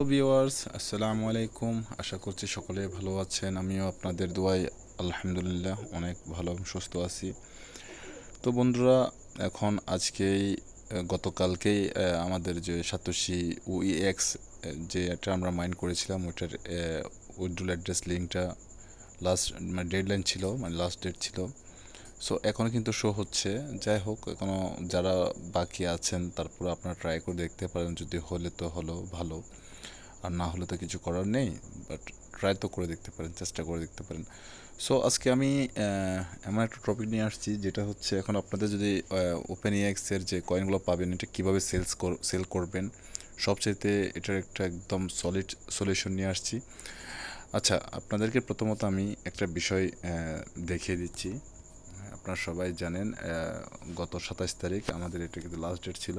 Viewers আসসালামু আলাইকুম। আশা করছি সকলে ভালো আছেন। আমিও আপনাদের দোয়ায় আলহামদুলিল্লাহ অনেক ভালো সুস্থ আছি। তো বন্ধুরা, এখন আজকেই গতকালকেই আমাদের যে সাতোশি এক্স যে এটা আমরা মাইন্ড করেছিলাম ওইটার উইড্রোল অ্যাড্রেস লিঙ্কটা লাস্ট মানে ডেডলাইন ছিল মানে লাস্ট ডেট ছিল। সো এখনও কিন্তু শো হচ্ছে। যাই হোক এখনও যারা বাকি আছেন, তারপর আপনারা ট্রাই করে দেখতে পারেন। যদি হলে তো হলো ভালো। আর না হলে তো কিছু করার নেই বাট ট্রাই তো করে দেখতে পারেন, চেষ্টা করে দেখতে পারেন। সো আজকে আমি এমন একটা টপিক নিয়ে আসছি, যেটা হচ্ছে এখন আপনাদের যদি ওপেন এর যে কয়েনগুলো পাবেন, এটা কীভাবে সেলস সেল করবেন, সবচাইতে এটার একটা একদম সলিড সলিউশন নিয়ে আসছি। আচ্ছা আপনাদেরকে প্রথমত আমি একটা বিষয় দেখিয়ে দিচ্ছি। আপনারা সবাই জানেন গত সাতাশ তারিখ আমাদের এটা কিন্তু লাস্ট ডেট ছিল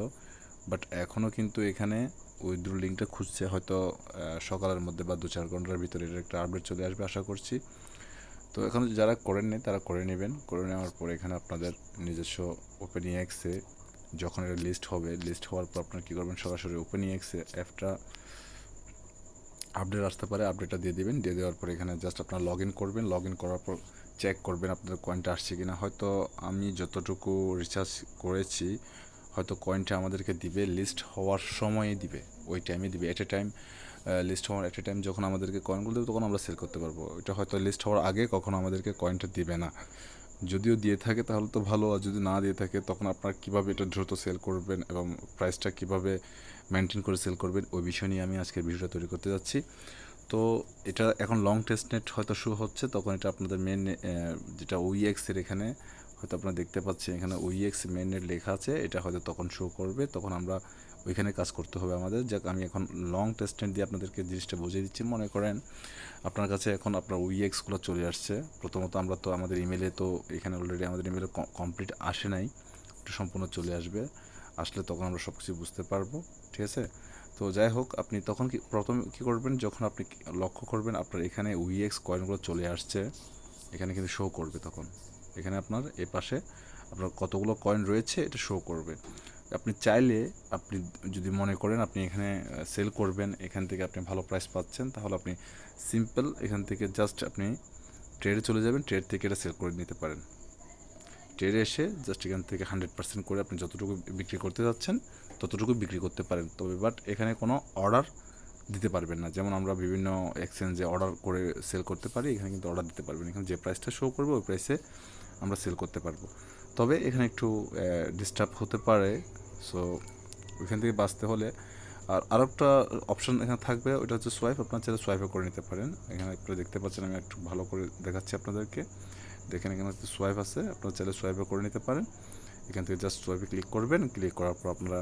বাট এখনও কিন্তু এখানে উইথড্র লিঙ্কটা খুঁজছে, হয়তো সকালের মধ্যে বা দু চার ঘণ্টার ভিতরে এটার একটা আপডেট চলে আসবে, আশা করছি। তো এখন যারা করেন নি তারা করে নেবেন। করে নেওয়ার পর এখানে আপনাদের নিজস্ব ওপেন এক্সে যখন এটা লিস্ট হবে লিস্ট হওয়ার পর আপনারা কী করবেন? সরাসরি ওপেন এক্সে অ্যাপটা আপডেট আসতে পারে আপডেটটা দিয়ে দিবেন। দিয়ে দেওয়ার পর এখানে জাস্ট আপনারা লগ ইন করবেন। লগ ইন করার পর চেক করবেন আপনাদের কয়েনটা আসছে কি না হয়তো আমি যতটুকু রিচার্জ করেছি হয়তো কয়েনটা আমাদেরকে দিবে লিস্ট হওয়ার সময়ে দিবে, ওই টাইমে দিবে। এট এ টাইম লিস্ট হওয়ার এট এ টাইম যখন আমাদেরকে কয়েনগুলো দেবে তখন আমরা সেল করতে পারব। এটা হয়তো লিস্ট হওয়ার আগে কখনো আমাদেরকে কয়েনটা দিবে না। যদিও দিয়ে থাকে তাহলে তো ভালো, আর যদি না দিয়ে থাকে তখন আপনারা কীভাবে এটা দ্রুত সেল করবেন এবং প্রাইসটা কীভাবে মেনটেন করে সেল করবেন, ওই বিষয় নিয়ে আমি আজকের ভিডিওটা তৈরি করতে যাচ্ছি। তো এটা এখন লং টেস্ট নেট হয়তো শুরু হচ্ছে, তখন এটা আপনাদের মেন যেটা ওইএক্সের এখানে হয়তো আপনারা দেখতে পাচ্ছেন এখানে ওইএক্স মেন নেট লেখা আছে। এটা হয়তো তখন শো করবে, তখন আমরা ওইখানে কাজ করতে হবে আমাদের। যাক, আমি এখন লং টেস্ট নেট দিয়ে আপনাদেরকে জিনিসটা বুঝিয়ে দিচ্ছি। মনে করেন আপনার কাছে এখন আপনার ওইএক্সগুলো চলে আসছে। প্রথমত আমরা তো আমাদের ইমেলে তো এখানে অলরেডি আমাদের ইমেলে কমপ্লিট আসে নাই। এটা সম্পূর্ণ চলে আসবে। আসলে তখন আমরা সব কিছু বুঝতে পারব। ঠিক আছে? তো যাই হোক, আপনি তখন কি প্রথম কী করবেন? যখন আপনি লক্ষ্য করবেন আপনার এখানে উইএক্স কয়েনগুলো চলে আসছে, এখানে কিন্তু শো করবে তখন। এখানে আপনার এ পাশে আপনার কতগুলো কয়েন রয়েছে এটা শো করবে। আপনি চাইলে আপনি যদি মনে করেন আপনি এখানে সেল করবেন, এখান থেকে আপনি ভালো প্রাইস পাচ্ছেন, তাহলে আপনি সিম্পল এখান থেকে জাস্ট আপনি ট্রেডে চলে যাবেন ট্রেড থেকে এটা সেল করে নিতে পারেন। ট্রেডে এসে জাস্ট এখান থেকে হান্ড্রেড পার্সেন্ট করে আপনি যতটুকু বিক্রি করতে যাচ্ছেন, ততটুকু বিক্রি করতে পারেন। তবে বাট এখানে কোনো অর্ডার দিতে পারবেন না। যেমন আমরা বিভিন্ন এক্সচেঞ্জে অর্ডার করে সেল করতে পারি, এখানে কিন্তু অর্ডার দিতে পারবেন। এখানে যে প্রাইসটা শো করবে, ওই প্রাইসে আমরা সেল করতে পারব। তবে এখানে একটু ডিস্টার্ব হতে পারে। সো ওইখান থেকে বাঁচতে হলে, আর আরও একটা অপশান এখানে থাকবে ওটা হচ্ছে সোয়াইপ আপনার চাইলে সোয়াইপে করে নিতে পারেন। এখানে একটু দেখতে পাচ্ছেন, আমি একটু ভালো করে দেখাচ্ছি আপনাদেরকে। দেখেন, এখানে হচ্ছে সোয়াইপ আছে, আপনারা চাইলে সোয়াইপে করে নিতে পারেন। এখান থেকে জাস্ট সোয়াইপে ক্লিক করবেন ক্লিক করার পর আপনারা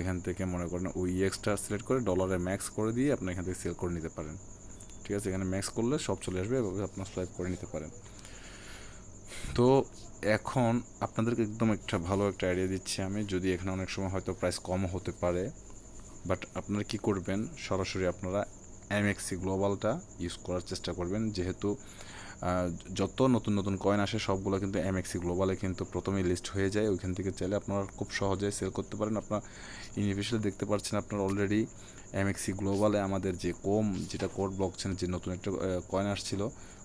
এখান থেকে মনে করেন ওই এক্সট্রা সিলেক্ট করে ডলারে ম্যাক্স করে দিয়ে আপনি এখান থেকে সেল করে নিতে পারেন। ঠিক আছে, এখানে ম্যাক্স করলে সব চলে আসবে, এভাবে আপনার সোয়াইপ করে নিতে পারেন। তো এখন আপনাদেরকে একদম একটা ভালো একটা আইডিয়া দিচ্ছি আমি। যদি এখানে অনেক সময় হয়তো প্রাইস কমও হতে পারে বাট আপনারা কি করবেন? সরাসরি আপনারা এমএক্সি গ্লোবালটা ইউজ করার চেষ্টা করবেন। যেহেতু যত নতুন নতুন কয়েন আসে, সবগুলো কিন্তু এমএক্সি গ্লোবালে কিন্তু প্রথমেই লিস্ট হয়ে যায়। ওইখান থেকে চাইলে আপনারা খুব সহজে সেল করতে পারেন। আপনার ইনিভিশিয়ালি দেখতে পাচ্ছেন আপনারা অলরেডি এমএক্সি গ্লোবালে আমাদের যে কোম যেটা কোড ব্লকচেন যে নতুন একটা কয়েন আসছিল,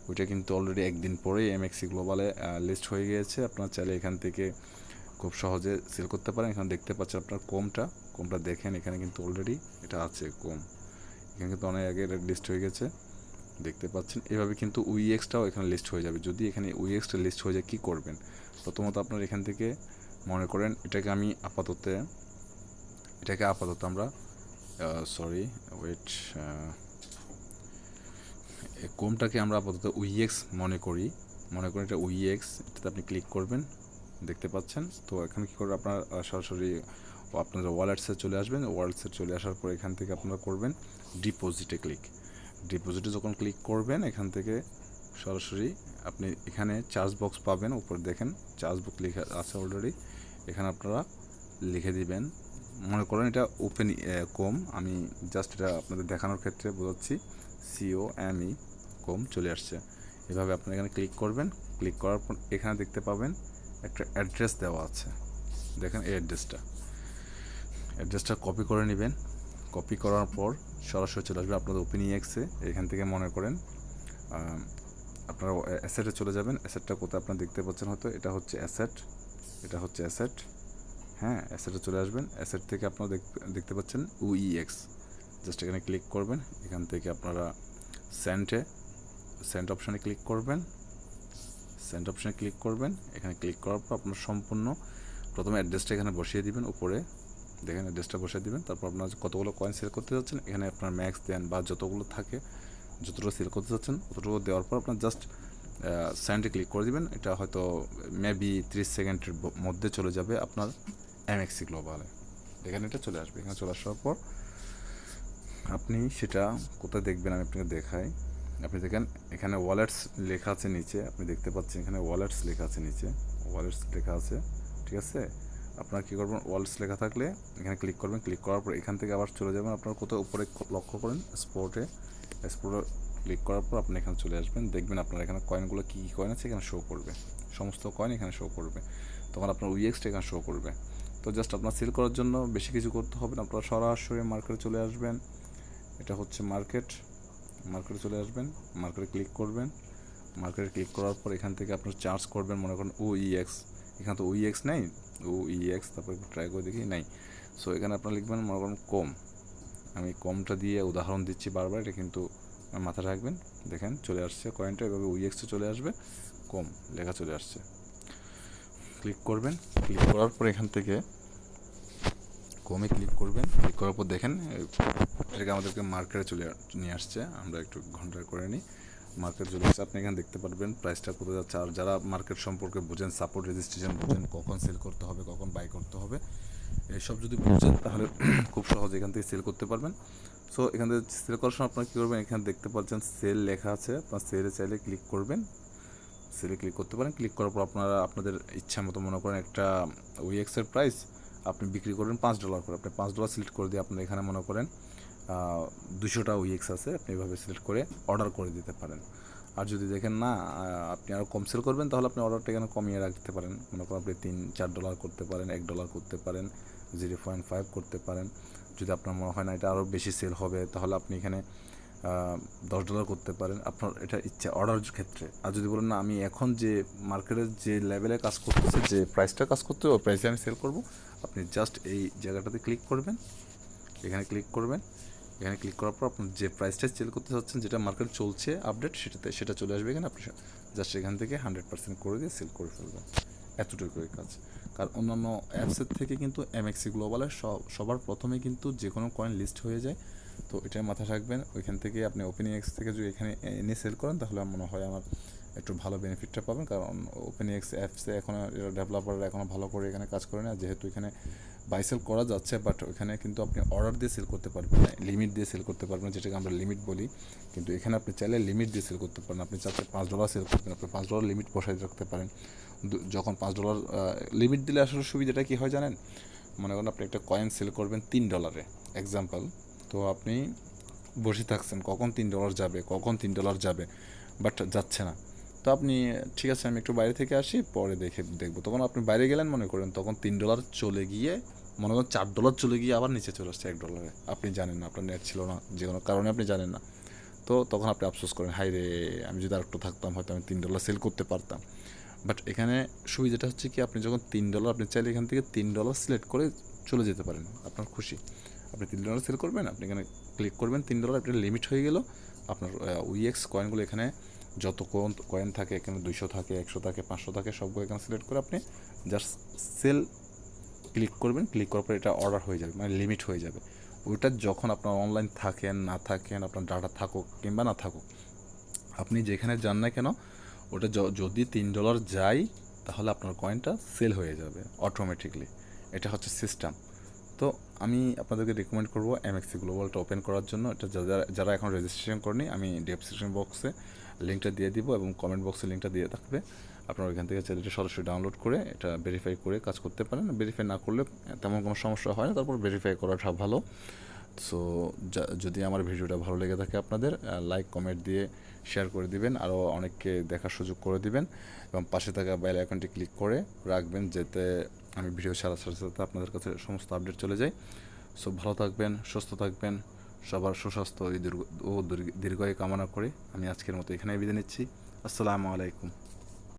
ওইটা কিন্তু অলরেডি একদিন পরেই এমএক্সি গ্লোবালে লিস্ট হয়ে গিয়েছে। আপনারা চাইলে এখান থেকে খুব সহজে সেল করতে পারেন। এখানে দেখতে পাচ্ছেন আপনার কোমটা কোমটা দেখেন, এখানে কিন্তু অলরেডি এটা আছে কোম এখানে কিন্তু অনেক আগে লিস্ট হয়ে গেছে। দেখতে পাচ্ছেন। এভাবে কিন্তু উইএক্সটাও এখানে লিস্ট হয়ে যাবে। যদি এখানে উইএক্সটা লিস্ট হয়ে যায়, কী করবেন? প্রথমত আপনার এখান থেকে মনে করেন, এটাকে আমি আপাতত, এটাকে আপাতত আমরা সরি ওয়েট কোমটাকে আমরা আপাতত উইএক্স মনে করি। মনে করেন এটা উইএক্স এটাতে আপনি ক্লিক করবেন, দেখতে পাচ্ছেন। তো এখানে কী করবেন আপনার সরাসরি আপনাদের ওয়ালেটসে চলে আসবেন। ওয়ালেটসে চলে আসার পর এখান থেকে আপনারা করবেন ডিপোজিটে ক্লিক ডিপোজিটে যখন ক্লিক করবেন, এখান থেকে সরাসরি আপনি এখানে চার্জ বক্স পাবেন, উপর দেখেন চার্জ বক্স লেখা আছে অলরেডি এখানে আপনারা লিখে দিবেন। মনে করেন এটা ওপেন কম আমি জাস্ট এটা আপনাদের দেখানোর ক্ষেত্রে বোঝাচ্ছি সিও এম ই কম চলে আসছে। এভাবে আপনি এখানে ক্লিক করবেন ক্লিক করার পর এখানে দেখতে পাবেন একটা অ্যাড্রেস দেওয়া আছে। দেখেন এই অ্যাড্রেসটা অ্যাড্রেসটা কপি করে নেবেন। কপি করার পর সরাসরি চলে আসবে আপনাদের ওপেন এক্সে এখান থেকে মনে করেন আপনারা অ্যাসেটে চলে যাবেন। অ্যাসেটটা কোথায় আপনারা দেখতে পাচ্ছেন হয়তো, এটা হচ্ছে অ্যাসেট এটা হচ্ছে অ্যাসেট হ্যাঁ অ্যাসেটে চলে আসবেন। অ্যাসেট থেকে আপনারা দেখতে পাচ্ছেন ইউইএক্স জাস্ট এখানে ক্লিক করবেন, এখান থেকে আপনারা সেন্টে সেন্ট অপশানে ক্লিক করবেন। সেন্ট অপশানে ক্লিক করবেন, এখানে ক্লিক করার পর আপনার সম্পূর্ণ, প্রথমে অ্যাড্রেসটা এখানে বসিয়ে দিবেন, উপরে দেখেন অ্যাড্রেসটা বসিয়ে দিবেন। তারপর আপনার কতগুলো কয়েন সেল করতে যাচ্ছেন, এখানে আপনার ম্যাক্স দেন বা যতগুলো থাকে, যতটুকু সেল করতে যাচ্ছেন, ততটুকু দেওয়ার পর আপনার জাস্ট সেন্টে ক্লিক করে দিবেন। এটা হয়তো মেবি ত্রিশ সেকেন্ডের মধ্যে চলে যাবে আপনার এমএক্সি গ্লোবালে এখানে এটা চলে আসবে। এখানে চলে আসার পর আপনি সেটা কোথায় দেখবেন আমি আপনাকে দেখাই। আপনি দেখেন, এখানে ওয়ালেটস লেখা আছে নিচে। আপনি দেখতে পাচ্ছেন এখানে ওয়ালেটস লেখা আছে নিচে। ওয়ালেটস লেখা আছে, ঠিক আছে? আপনার কী করবেন? ওয়ালেটস লেখা থাকলে এখানে ক্লিক করবেন। ক্লিক করার পর এখান থেকে আবার চলে যাবেন। আপনার কোথাও উপরে লক্ষ্য করেন স্পোর্টে স্পোর্টে ক্লিক করার পর আপনি এখানে চলে আসবেন। দেখবেন আপনার এখানে কয়েনগুলো কী কী কয়েন আছে এখানে শো করবে। সমস্ত কয়েন এখানে শো করবে। তখন আপনার উইএক্সটা এখানে শো করবে। তো জাস্ট আপনার সেল করার জন্য বেশি কিছু করতে হবে না। আপনারা সরাসরি মার্কেটে চলে আসবেন। এটা হচ্ছে মার্কেট মার্কেটে চলে আসবেন। মার্কেটে ক্লিক করবেন। মার্কেটে ক্লিক করার পর এখান থেকে আপনার চার্জ করবেন। মনে করেন ও ইএক্স এখানে তো ও ইএক্স নেই ও ইএক্স তারপর একটু ট্রাই করে দেখি, নাই। সো এখানে আপনার লিখবেন, মনে করেন কম। আমি কমটা দিয়ে উদাহরণ দিচ্ছি বারবার, এটা কিন্তু মাথায় রাখবেন। দেখেন, চলে আসছে কয়েনটা এভাবে উইএক্সে চলে আসবে, কম লেখা চলে আসছে। ক্লিক করবেন ক্লিক করার পর এখান থেকে কমে ক্লিক করবেন। ক্লিক করার পর দেখেন এটাকে আমাদেরকে মার্কেটে চলে নিয়ে আসছে। আমরা একটু ঘণ্টা করে নিই। মার্কেট আসছে আপনি এখানে দেখতে পারবেন প্রাইসটা কোথায় যাচ্ছে। আর যারা মার্কেট সম্পর্কে বোঝেন সাপোর্ট রেজিস্ট্রেশন বোঝেন, কখন সেল করতে হবে, কখন বাই করতে হবে, এসব যদি বুঝেন তাহলে খুব সহজে এখান থেকে সেল করতে পারবেন। সো এখান থেকে সেল করার সময় আপনারা কী করবেন, এখানে দেখতে পাচ্ছেন সেল লেখা আছে, আপনার সেলে চাইলে ক্লিক করবেন। সেলে ক্লিক করতে পারেন ক্লিক করার পর আপনারা আপনাদের ইচ্ছা মতো মনে করেন একটা ওইএক্সের প্রাইস আপনি বিক্রি করবেন পাঁচ ডলার করে। আপনি পাঁচ ডলার সিলেক্ট করে দিয়ে আপনার এখানে মনে করেন দুশোটা উইক্স আছে, আপনি এভাবে সিলেক্ট করে অর্ডার করে দিতে পারেন। আর যদি দেখেন না আপনি আরও কম সেল করবেন, তাহলে আপনি অর্ডারটা এখানে কমিয়ে রাখতে পারেন। মনে করেন আপনি তিন, চার ডলার করতে পারেন, এক ডলার করতে পারেন জিরো পয়েন্ট ফাইভ করতে পারেন। যদি আপনার মনে হয় না এটা আরও বেশি সেল হবে, তাহলে আপনি এখানে দশ ডলার করতে পারেন। আপনার এটা ইচ্ছা অর্ডার ক্ষেত্রে। আর যদি বলেন না, আমি এখন যে মার্কেটের যে লেভেলে কাজ করতেছে, যে প্রাইসটা কাজ করতে ওই প্রাইসে আমি সেল করব। আপনি জাস্ট এই জায়গাটাতে ক্লিক করবেন। এখানে ক্লিক করবেন। এখানে ক্লিক করার পর আপনার যে প্রাইসটা সেল করতে চাচ্ছেন, যেটা মার্কেট চলছে আপডেট সেটাতে, সেটা চলে আসবে এখানে। আপনি জাস্ট এখান থেকে হান্ড্রেড পার্সেন্ট করে দিয়ে সেল করে ফেলবেন। এতটুকুই কাজ। কারণ অন্যান্য অ্যাপসের থেকে কিন্তু এমএক্সি গ্লোবালের সব, সবার প্রথমে কিন্তু যে কোনো কয়েন লিস্ট হয়ে যায়। তো এটাই মাথায় রাখবেন। ওইখান থেকে আপনি ওপেন এক্স থেকে যদি এখানে এনে সেল করেন, তাহলে মনে হয় আমার একটু ভালো বেনিফিটটা পাবেন। কারণ ওপেন এক্স অ্যাপসে এখনও ডেভেলপাররা এখনও ভালো করে এখানে কাজ করে না। যেহেতু এখানে বাই সেল করা যাচ্ছে বাট ওইখানে কিন্তু আপনি অর্ডার দিয়ে সেল করতে পারবেন না লিমিট দিয়ে সেল করতে পারবেন যেটাকে আমরা লিমিট বলি। কিন্তু এখানে আপনি চাইলে লিমিট দিয়ে সেল করতে পারেন। আপনি চাচ্ছে পাঁচ ডলার সেল করবেন আপনি পাঁচ ডলার লিমিট বসাই রাখতে পারেন। যখন পাঁচ ডলার লিমিট দিলে আসলে সুবিধাটা কী হয় জানেন? মনে করেন আপনি একটা কয়েন সেল করবেন তিন ডলারে এক্সাম্পল তো আপনি বসে থাকছেন, কখন তিন ডলার যাবে, কখন তিন ডলার যাবে বাট যাচ্ছে না। তো আপনি, ঠিক আছে, আমি একটু বাইরে থেকে আসি, পরে দেখে দেখব। তখন আপনি বাইরে গেলেন মনে করেন, তখন তিন ডলার চলে গিয়ে, মনে করেন চার ডলার চলে গিয়ে আবার নিচে চলে আসছে এক ডলারে। আপনি জানেন না, আপনার নেট ছিল না, যে কোনো কারণে আপনি জানেন না। তো তখন আপনি আফসোস করেন হাই রে, আমি যদি আরেকটু থাকতাম, হয়তো আমি তিন ডলার সেল করতে পারতাম। বাট এখানে সুবিধাটা হচ্ছে কি, আপনি যখন তিন ডলার, আপনি চাইলে এখান থেকে তিন ডলার সিলেক্ট করে চলে যেতে পারেন, আপনার খুশি। আপনি তিন ডলার সেল করবেন, আপনি এখানে ক্লিক করবেন, তিন ডলার আপনার লিমিট হয়ে গেল, আপনার উইএক্স কয়েনগুলো এখানে যত কয়েন থাকে, এখানে দুইশো থাকে, একশো থাকে, পাঁচশো থাকে, সবগুলো এখানে সিলেক্ট করে আপনি জাস্ট সেল ক্লিক করবেন। ক্লিক করার পর এটা অর্ডার হয়ে যাবে মানে লিমিট হয়ে যাবে। ওইটা যখন আপনার অনলাইন থাকেন, না থাকেন, আপনার ডাটা থাকুক কিংবা না থাকুক, আপনি যেখানে যান না কেন, ওটা যদি তিন ডলার যায়, তাহলে আপনার কয়েনটা সেল হয়ে যাবে অটোমেটিকলি এটা হচ্ছে সিস্টেম তো আমি আপনাদেরকে রেকমেন্ড করব এমএক্সি গ্লোবালটা ওপেন করার জন্য। এটা যারা যারা এখন রেজিস্ট্রেশন করেনি, আমি ডেসক্রিপশন বক্সে লিঙ্কটা দিয়ে দিব এবং কমেন্ট বক্সে লিঙ্কটা দিয়ে থাকবে। আপনারা ওইখান থেকে এটা সরাসরি ডাউনলোড করে এটা ভেরিফাই করে কাজ করতে পারেন। ভেরিফাই না করলে তেমন কোনো সমস্যা হয় না। তারপর ভেরিফাই করাটা ভালো। সো যদি আমার ভিডিওটা ভালো লেগে থাকে আপনাদের লাইক কমেন্ট দিয়ে শেয়ার করে দিবেন। আরও অনেককে দেখার সুযোগ করে দিবেন। এবং পাশে থাকা বেল আইকনটি ক্লিক করে রাখবেন যাতে আমি ভিডিও ছাড়ার সাথে সাথে আপনাদের কাছে সমস্ত আপডেট চলে যায়। সো ভালো থাকবেন, সুস্থ থাকবেন। সবার সুস্বাস্থ্য ও দীর্ঘ- ও দীর্ঘ- দীর্ঘায়ু কামনা করে আমি আজকের মতো এখানে বিদায় নিচ্ছি। আসসালামু আলাইকুম।